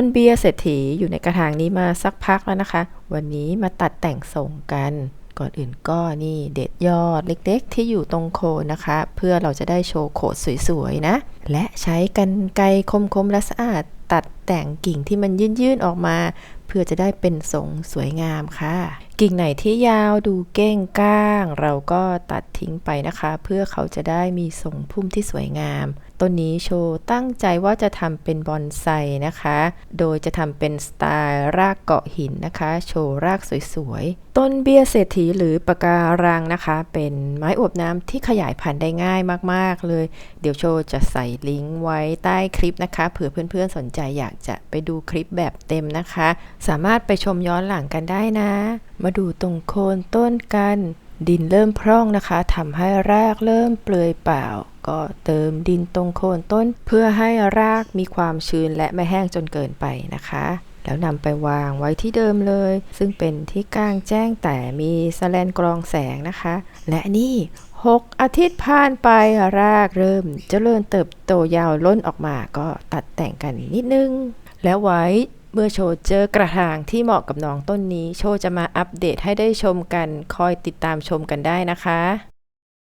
ต้นเบี้ยเศรษฐีอยู่ในกระถางนี้มาสักพักแล้วนะคะ วันนี้มาตัดแต่งส่งกัน ก่อนอื่นก็นี่เด็ดยอดเล็กๆ ที่อยู่ตรงโคนนะคะ เพื่อเราจะได้โชว์โขดสวยๆนะ และใช้กันไกรคมๆและสะอาดตัด แต่งกิ่งที่มันยื่นๆออกมา เพื่อจะได้เป็นทรงสวยงามค่ะ กิ่งไหนที่ยาวดูเก้งก้าง เราก็ตัดทิ้งไปนะคะ เพื่อเขาจะได้มีทรงพุ่มที่สวยงามต้นนี้โชว์ตั้งใจว่าจะทำเป็นบอนไซนะคะ โดยจะทำเป็นสไตล์รากเกาะหินนะคะ โชว์รากสวยๆ ต้นเบี้ยเศรษฐีหรือปะการังนะคะ เป็นไม้อวบน้ำที่ขยายพันธุ์ได้ง่ายมากๆเลย เดี๋ยวโชว์จะใส่ลิงก์ไว้ใต้คลิปนะคะ เผื่อเพื่อนๆสนใจอยากจะไปดูคลิปแบบเต็มนะคะ สามารถไปชมย้อนหลังกันได้นะ มาดูตรงโคนต้นกัน ดินเริ่มพร่องนะคะทำให้รากเริ่มเปลือยเปล่า ก็เติมดินตรงโคนต้น เพื่อให้รากมีความชื้นและไม่แห้งจนเกินไปนะคะ แล้วนำไปวางไว้ที่เดิมเลย ซึ่งเป็นที่กลางแจ้งแต่มีสแลนกรองแสงนะคะ และนี่ 6 อาทิตย์ผ่านไปรากเริ่มเจริญเติบโตยาวล้นออกมาก็ตัดแต่งกันนิดนึง แล้วไว้เมื่อโชว์เจอกระถางที่เหมาะกับน้องต้นนี้ โชว์จะมาอัปเดตให้ได้ชมกัน คอยติดตามชมกันได้นะคะ